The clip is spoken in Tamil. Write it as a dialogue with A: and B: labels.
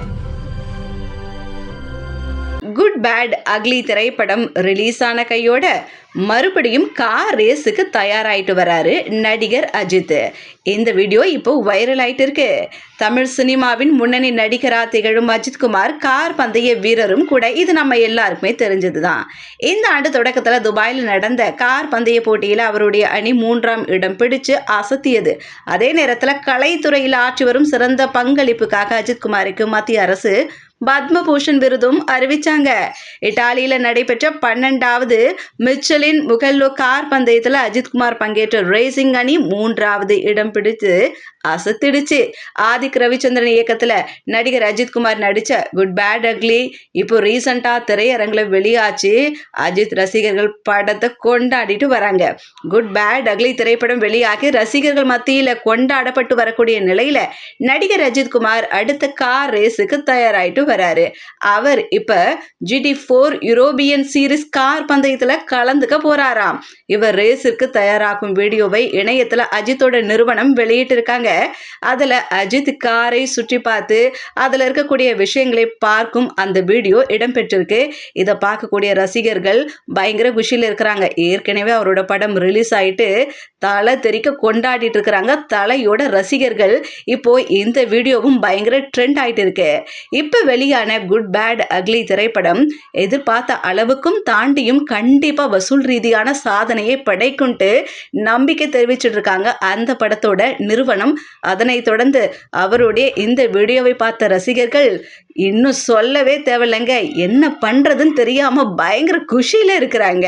A: Thank you. Good bad ugly திரைப்படம் ரிலீஸ் ஆன கையோட மறுபடியும் கார் ரேஸுக்கு தயாராகிட்டு வராரு நடிகர் அஜித். இந்த வீடியோ இப்போ வைரல் ஆயிட்டு இருக்கு தமிழ் சினிமாவின் முன்னணி நடிகரா திகழும் அஜித்குமார் கார் பந்தய வீரரும் கூட இது நம்ம எல்லாருக்குமே தெரிஞ்சது தான் இந்த ஆண்டு தொடக்கத்தில் துபாயில் நடந்த கார் பந்தய போட்டியில் அவருடைய அணி மூன்றாம் இடம் பிடிச்சு அசத்தியது. அதே நேரத்தில் கலைத்துறையில் ஆற்றி வரும் சிறந்த பங்களிப்புக்காக அஜித்குமாருக்கு மத்திய அரசு பத்மபூஷன் விருதும் அறிவிச்சாங்க. இட்டாலியில் நடைபெற்ற பன்னெண்டாவது மிச்சலின் முகல்லோ கார் பந்தயத்தில் அஜித்குமார் பங்கேற்ற ரேசிங் அணி மூன்றாவது இடம் பிடித்து அசத்திடுச்சு. ஆதிக் ரவிச்சந்திரன் இயக்கத்தில் நடிகர் அஜித்குமார் நடித்த குட் பேட் அக்லி இப்போ ரீசண்டாக திரையரங்கில் வெளியாச்சு. அஜித் ரசிகர்கள் படத்தை கொண்டாடிட்டு வராங்க. குட் பேட் அக்லி திரைப்படம் வெளியாகி ரசிகர்கள் மத்தியில் கொண்டாடப்பட்டு வரக்கூடிய நிலையில் நடிகர் அஜித்குமார் அடுத்த கார் ரேஸுக்கு தயாராயிட்டு வராரு. அவர் இப்ப GT four European series car பந்தயத்துல கலந்துக்க போறாராம். இவர் ரேஸிற்கு தயாராகும் வீடியோவை இணையத்துல அஜித்தோட நிறுவனம் வெளியிட்டிருக்காங்க. அதில் அஜித் காரை சுற்றி பார்த்து அதில் இருக்கக்கூடிய விஷயங்களை பார்க்கும் அந்த வீடியோ இடம்பெற்றிருக்கு. இதை பார்க்கக்கூடிய ரசிகர்கள் பயங்கர குஷியில் இருக்கிறாங்க. ஏற்கனவே அவரோட படம் ரிலீஸ் ஆகிட்டு தலை தெறிக்க கொண்டாடிட்டு இருக்கிறாங்க. தலையோட ரசிகர்கள் இப்போ இந்த வீடியோவும் பயங்கர ட்ரெண்ட் ஆகிட்டு இருக்கு. இப்போ வெளியான குட் பேட் அக்லி திரைப்படம் எதிர்பார்த்த அளவுக்கும் தாண்டியும் கண்டிப்பாக வசூல் ரீதியான சாதனையை படைக்கும்ட்டு நம்பிக்கை தெரிவிச்சிட்டு இருக்காங்க. அந்த படத்தோட நிறுவனம் அதனைத் தொடர்ந்து அவருடைய இந்த வீடியோவை பார்த்த ரசிகர்கள் இன்னும் சொல்லவே தேவையில்லைங்க. என்ன பண்றதுன்னு தெரியாமல் பயங்கர குஷியில் இருக்கிறாங்க.